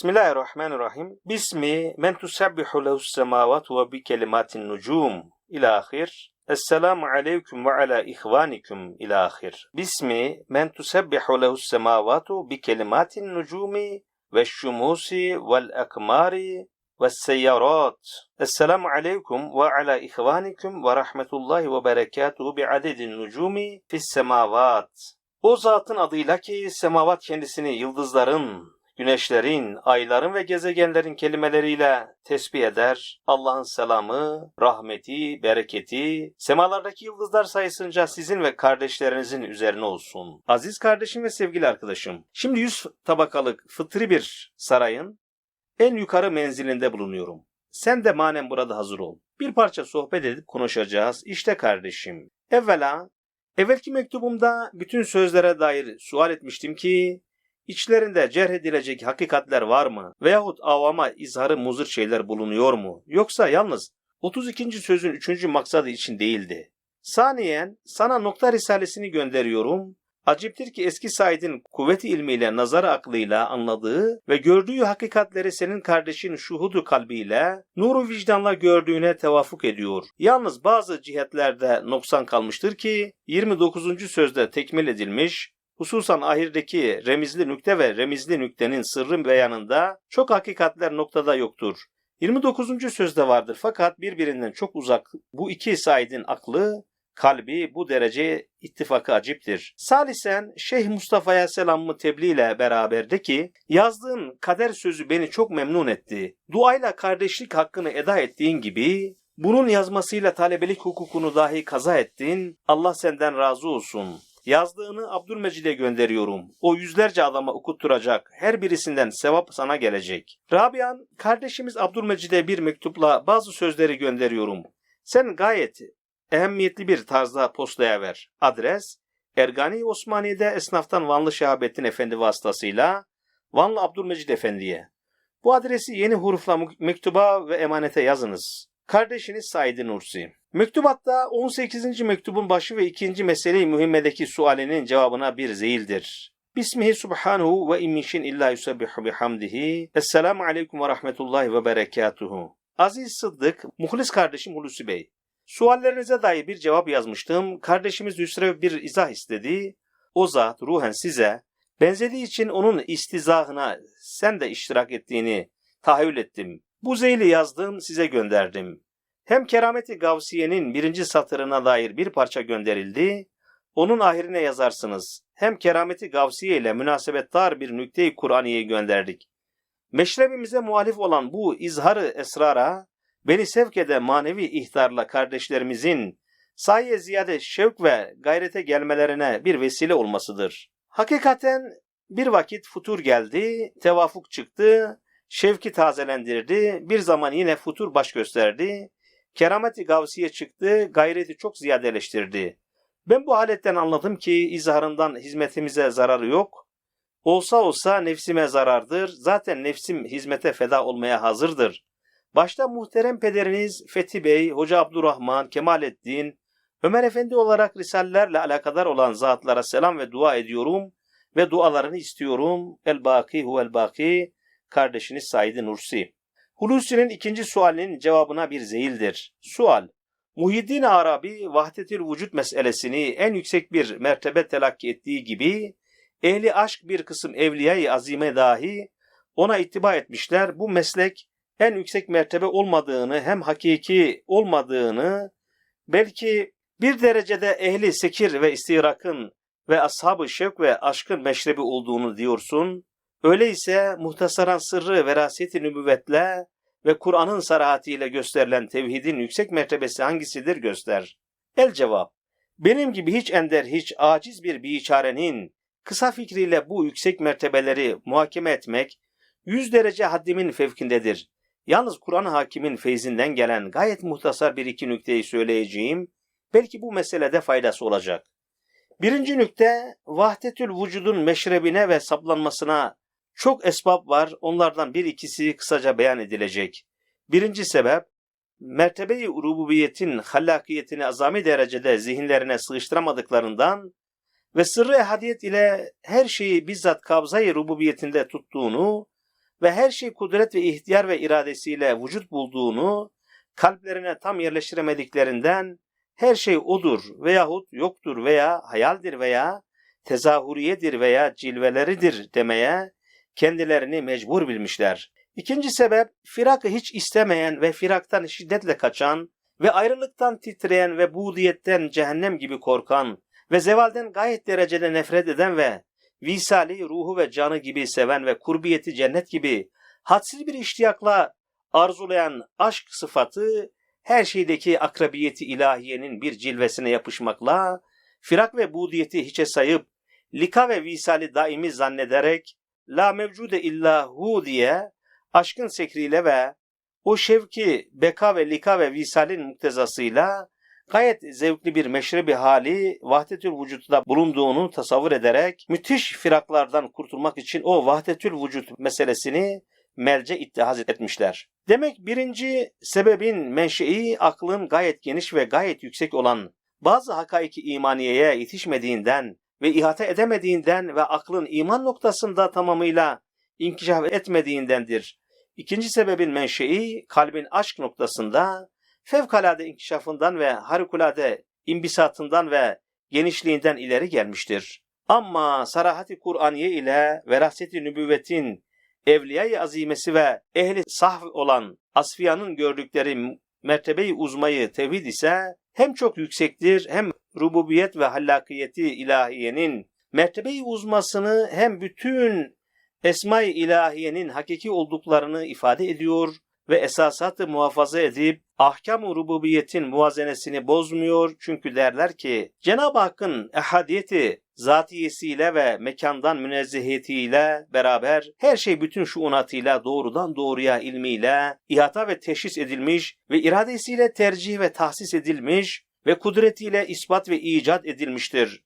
Bismillahirrahmanirrahim. Bismi men tusabbihu lehus semavat ve bi kelimatin nucum ila ahir. Esselamu aleyküm ve ala ihvanikum ila ahir. Bismi men tusabbihu lehus semavatu bi kelimatin nucumi ve şumusi vel ekmari ve seyyarat. Esselamu aleyküm ve ala ihvanikum ve rahmetullahi ve berekatuhu bi adedin nucumi fis semavat. O zatın adıyla ki semavat kendisini yıldızların, güneşlerin, ayların ve gezegenlerin kelimeleriyle tesbih eder. Allah'ın selamı, rahmeti, bereketi, semalardaki yıldızlar sayısınca sizin ve kardeşlerinizin üzerine olsun. Aziz kardeşim ve sevgili arkadaşım, şimdi yüz tabakalık fıtri bir sarayın en yukarı menzilinde bulunuyorum. Sen de manen burada hazır ol. Bir parça sohbet edip konuşacağız. İşte kardeşim. Evvela, evvelki mektubumda bütün sözlere dair sual etmiştim ki, İçlerinde cerh edilecek hakikatler var mı? Veyahut avama izharı muzır şeyler bulunuyor mu? Yoksa yalnız 32. sözün 3. maksadı için değildi. Saniyen sana nokta risalesini gönderiyorum. Aciptir ki eski Said'in kuvveti ilmiyle, nazarı aklıyla anladığı ve gördüğü hakikatleri senin kardeşin şuhudu kalbiyle, nuru vicdanla gördüğüne tevafuk ediyor. Yalnız bazı cihetlerde noksan kalmıştır ki 29. sözde tekmil edilmiş, hususan ahirdeki remizli nükte ve remizli nüktenin sırrı beyanında çok hakikatler noktada yoktur. 29. sözde vardır fakat birbirinden çok uzak bu iki Said'in aklı, kalbi bu derece ittifakı aciptir. Salisen Şeyh Mustafa'ya selamımı tebliğ ile beraber ki yazdığın kader sözü beni çok memnun etti. Duayla kardeşlik hakkını eda ettiğin gibi bunun yazmasıyla talebelik hukukunu dahi kaza ettin. Allah senden razı olsun. Yazdığını Abdülmecid'e gönderiyorum. O yüzlerce adama okutturacak. Her birisinden sevap sana gelecek. Rabian, kardeşimiz Abdülmecid'e bir mektupla bazı sözleri gönderiyorum. Sen gayet ehemmiyetli bir tarzda postaya ver. Adres, Ergani Osmani'de esnaftan Vanlı Şehabettin Efendi vasıtasıyla Vanlı Abdülmecid Efendi'ye. Bu adresi yeni hurufla mektuba ve emanete yazınız. Kardeşiniz Said Nursi. Mektubatta 18. mektubun başı ve ikinci meseleyi mühimmedeki sualinin cevabına bir zeyildir. Bismihi subhanahu ve immişin illa yusabbihu bihamdihi. Esselamu aleyküm ve rahmetullahi ve berekatuhu. Aziz Sıddık, muhlis kardeşim Hulusi Bey. Suallerinize dair bir cevap yazmıştım. Kardeşimiz Hüsrev bir izah istedi. O zat ruhen size benzediği için onun istizahına sen de iştirak ettiğini tahayyül ettim. Bu zeyli yazdım size gönderdim. Hem Kerameti Gavsiye'nin birinci satırına dair bir parça gönderildi, onun ahirine yazarsınız. Hem Kerameti Gavsiye ile münasebettar bir nükte-i Kur'aniye'yi gönderdik. Meşrebimize muhalif olan bu izharı esrara, beni sevk eden manevi ihtarla kardeşlerimizin sahiye ziyade şevk ve gayrete gelmelerine bir vesile olmasıdır. Hakikaten bir vakit futur geldi, tevafuk çıktı, şevki tazelendirdi, bir zaman yine futur baş gösterdi, kerameti gavsiye çıktı, gayreti çok ziyadeleştirdi. Ben bu haletten anladım ki izharından hizmetimize zararı yok. Olsa olsa nefsime zarardır. Zaten nefsim hizmete feda olmaya hazırdır. Başta muhterem pederiniz Fethi Bey, Hoca Abdurrahman, Kemalettin, Ömer Efendi olarak risalelerle alakadar olan zatlara selam ve dua ediyorum ve dualarını istiyorum. El-Baki huvel-Baki, kardeşiniz Said Nursi. Hulusi'nin ikinci sualinin cevabına bir zeyildir. Sual, Muhyiddin Arabi vahdetül vücut meselesini en yüksek bir mertebe telakki ettiği gibi ehli aşk bir kısım evliyayı azime dahi ona ittiba etmişler. Bu meslek en yüksek mertebe olmadığını hem hakiki olmadığını belki bir derecede ehli sekir ve istirakın ve ashab-ı şevk ve aşkın meşrebi olduğunu diyorsun. Öyleyse muhtasaran sırrı veraseti nübüvvetle ve Kur'an'ın sarahatiyle gösterilen tevhidin yüksek mertebesi hangisidir göster. El cevap. Benim gibi hiç ender hiç aciz bir biçarenin kısa fikriyle bu yüksek mertebeleri muhakeme etmek yüz derece haddimin fevkindedir. Yalnız Kur'an hakimin feyzinden gelen gayet muhtasar bir iki nükteyi söyleyeceğim. Belki bu meselede faydası olacak. Birinci nükte vahdetül vücudun meşrebine ve saplanmasına çok esbab var. Onlardan bir ikisi kısaca beyan edilecek. Birinci sebep mertebeyi rububiyetin hallakiyetini azami derecede zihinlerine sığıştıramadıklarından ve sırrı ehadiyet ile her şeyi bizzat kabzayı rububiyetinde tuttuğunu ve her şey kudret ve ihtiyar ve iradesiyle vücut bulduğunu kalplerine tam yerleştiremediklerinden her şey odur veyahut yoktur veya hayaldir veya tezahüriyedir veya cilveleridir demeye kendilerini mecbur bilmişler. İkinci sebep firakı hiç istemeyen ve firaktan şiddetle kaçan ve ayrılıktan titreyen ve budiyetten cehennem gibi korkan ve zevalden gayet derecede nefret eden ve visali ruhu ve canı gibi seven ve kurbiyeti cennet gibi hadsiz bir iştiyakla arzulayan aşk sıfatı her şeydeki akrabiyeti ilahiyenin bir cilvesine yapışmakla firak ve budiyeti hiçe sayıp lika ve visali daimi zannederek la mevcude illa hu diye aşkın sekriyle ve o şevki beka ve lika ve visalin muktezasıyla gayet zevkli bir meşrebi hali vahdetül vücutta bulunduğunu tasavvur ederek müthiş firaklardan kurtulmak için o vahdetül vücut meselesini melce ittihaz etmişler. Demek birinci sebebin menşei aklın gayet geniş ve gayet yüksek olan bazı hakaiki imaniyeye yetişmediğinden ve ihate edemediğinden ve aklın iman noktasında tamamıyla inkişaf etmediğindendir. İkinci sebebin menşei kalbin aşk noktasında fevkalade inkişafından ve harikulade imbisatından ve genişliğinden ileri gelmiştir. Ama sarahati Kur'aniye ile veraseti nübüvvetin evliya-i azimesi ve ehli sahv olan asfiyanın gördükleri mertebeyi uzmayı tevhid ise hem çok yüksektir hem rububiyet ve hallakiyeti ilahiyenin mertebeyi uzmasını hem bütün esma-i ilahiyenin hakiki olduklarını ifade ediyor ve esasatı muhafaza edip ahkam-ı rububiyetin muvazenesini bozmuyor. Çünkü derler ki Cenab-ı Hakk'ın ehadiyeti zatiyesiyle ve mekandan münezzehiyetiyle beraber her şey bütün şuunatıyla doğrudan doğruya ilmiyle ihata ve teşhis edilmiş ve iradesiyle tercih ve tahsis edilmiş ve kudretiyle ispat ve icat edilmiştir.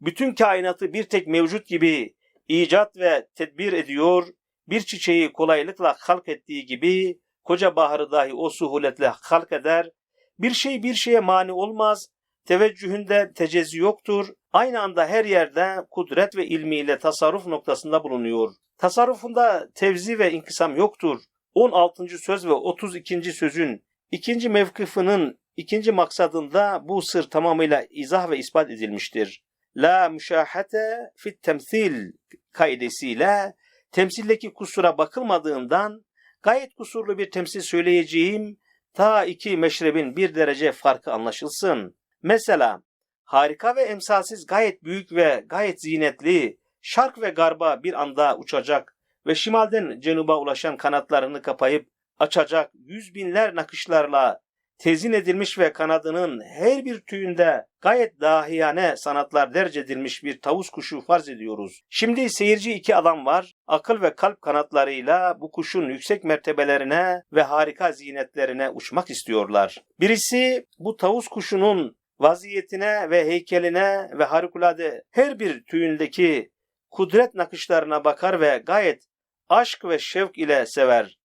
Bütün kainatı bir tek mevcut gibi icat ve tedbir ediyor, bir çiçeği kolaylıkla halk ettiği gibi koca baharı dahi o suhuletle halk eder. Bir şey bir şeye mani olmaz, teveccühünde tecezzi yoktur. Aynı anda her yerde kudret ve ilmiyle tasarruf noktasında bulunuyor. Tasarrufunda tevzi ve inkısam yoktur. 16. söz ve 32. sözün ikinci mevkıfının ikinci maksadında bu sır tamamıyla izah ve ispat edilmiştir. La müşahate fit temsil kaidesiyle temsildeki kusura bakılmadığından gayet kusurlu bir temsil söyleyeceğim ta iki meşrebin bir derece farkı anlaşılsın. Mesela harika ve emsalsiz gayet büyük ve gayet zinetli şark ve garba bir anda uçacak ve şimalden cenuba ulaşan kanatlarını kapayıp açacak yüz binler nakışlarla tezin edilmiş ve kanadının her bir tüyünde gayet dahiyane sanatlar derc edilmiş bir tavus kuşu farz ediyoruz. Şimdi seyirci iki adam var. Akıl ve kalp kanatlarıyla bu kuşun yüksek mertebelerine ve harika zinetlerine uçmak istiyorlar. Birisi bu tavus kuşunun vaziyetine ve heykeline ve harikulade her bir tüyündeki kudret nakışlarına bakar ve gayet aşk ve şevk ile sever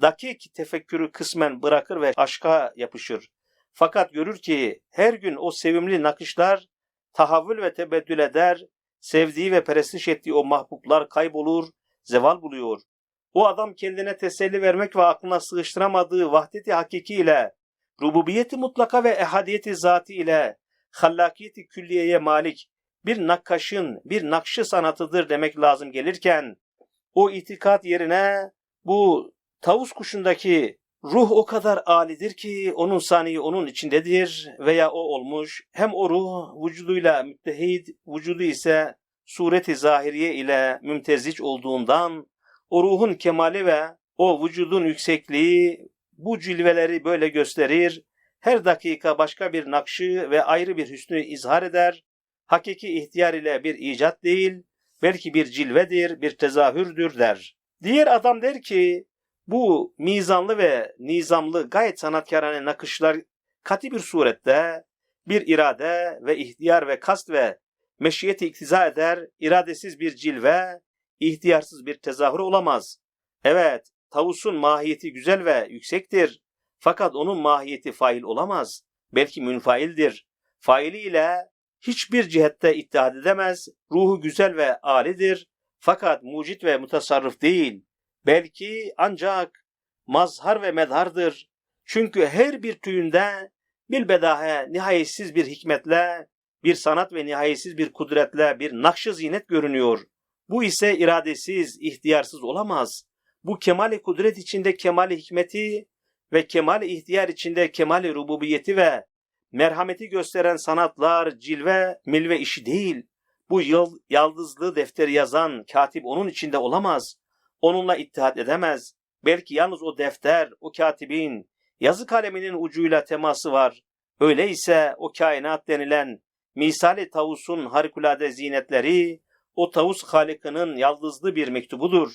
dakik tefekkürü kısmen bırakır ve aşka yapışır. Fakat görür ki her gün o sevimli nakışlar tahavvül ve tebeddül eder, sevdiği ve perestiş ettiği o mahbublar kaybolur, zeval buluyor. O adam kendine teselli vermek ve aklına sığıştıramadığı vahdeti hakiki ile, rububiyeti mutlaka ve ehadiyeti zati ile, hallakiyeti külliyeye malik bir nakkaşın, bir nakşı sanatıdır demek lazım gelirken, o itikat yerine bu tavus kuşundaki ruh o kadar alidir ki onun saniyi onun içindedir veya o olmuş. Hem o ruh vücuduyla müttehid, vücudu ise sureti zahiriye ile mümtezic olduğundan o ruhun kemali ve o vücudun yüksekliği bu cilveleri böyle gösterir. Her dakika başka bir nakşı ve ayrı bir hüsnü izhar eder. Hakiki ihtiyar ile bir icat değil, belki bir cilvedir, bir tezahürdür der. Diğer adam der ki, bu mizanlı ve nizamlı gayet sanatkarane nakışlar kati bir surette bir irade ve ihtiyar ve kast ve meşiyeti iktiza eder, iradesiz bir cilve, ihtiyarsız bir tezahür olamaz. Evet, tavusun mahiyeti güzel ve yüksektir. Fakat onun mahiyeti fail olamaz. Belki münfaildir. Failiyle hiçbir cihette ittihad edemez. Ruhu güzel ve alidir. Fakat mucit ve mutasarrıf değil Belki ancak mazhar ve medhardır. Çünkü her bir tüyünde bilbedahe nihayetsiz bir hikmetle, bir sanat ve nihayetsiz bir kudretle bir nakş-ı zinet görünüyor. Bu ise iradesiz, ihtiyarsız olamaz. Bu kemali kudret içinde kemali hikmeti ve kemali ihtiyar içinde kemali rububiyeti ve merhameti gösteren sanatlar, cilve, milve işi değil. Bu yıl, yaldızlı defteri yazan katip onun içinde olamaz. Onunla ittihat edemez. Belki yalnız o defter, o katibin yazı kaleminin ucuyla teması var. Öyleyse o kainat denilen misali tavusun harikulade zinetleri, o tavus halikinin yaldızlı bir mektubudur.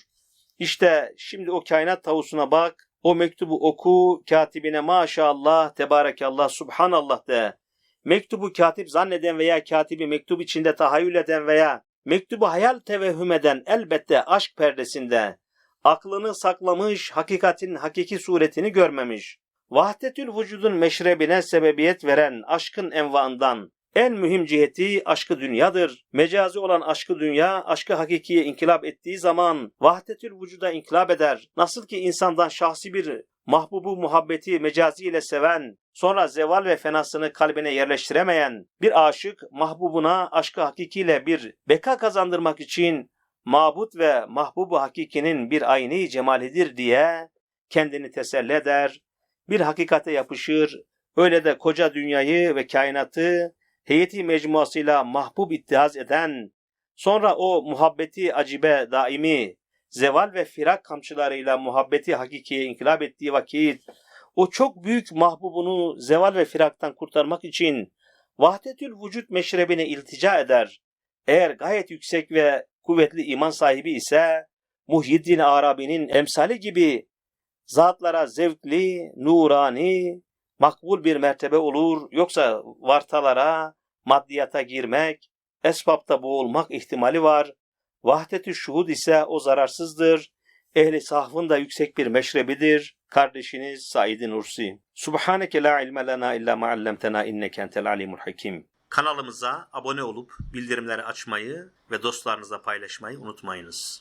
İşte şimdi o kainat tavusuna bak, o mektubu oku, katibine maşallah, tebarekallah, subhanallah de. Mektubu katip zanneden veya katibi mektup içinde tahayyül eden veya mektubu hayal tevehhüm eden elbette aşk perdesinde aklını saklamış, hakikatin hakiki suretini görmemiş. Vahdetül vücudun meşrebine sebebiyet veren aşkın envaından en mühim ciheti aşkı dünyadır. Mecazi olan aşkı dünya, aşkı hakikiye inkılap ettiği zaman vahdetül vücuda inkılap eder. Nasıl ki insandan şahsi bir mahbubu muhabbeti mecazi ile seven, sonra zeval ve fenasını kalbine yerleştiremeyen bir aşık mahbubuna aşkı hakikiyle bir beka kazandırmak için mabut ve mahbubu hakikinin bir ayni cemalidir diye kendini teselli eder, bir hakikate yapışır, öyle de koca dünyayı ve kainatı heyeti mecmuasıyla mahbub ittihaz eden, sonra o muhabbeti acibe daimi, zeval ve firak kamçılarıyla muhabbeti hakikiye inkılap ettiği vakit, o çok büyük mahbubunu zeval ve firaktan kurtarmak için vahdetül vücut meşrebine iltica eder. Eğer gayet yüksek ve kuvvetli iman sahibi ise Muhyiddin Arabi'nin emsali gibi zatlara zevkli, nurani, makbul bir mertebe olur. Yoksa vartalara, maddiyata girmek, esbapta boğulmak ihtimali var. Vahdetü şuhud ise o zararsızdır. Ehli sahvın da yüksek bir meşrebidir. Kardeşiniz Said Nursi. Subhaneke la ilme lena illa ma allamtena inneke entel alimul hakim. Kanalımıza abone olup bildirimleri açmayı ve dostlarınızla paylaşmayı unutmayınız.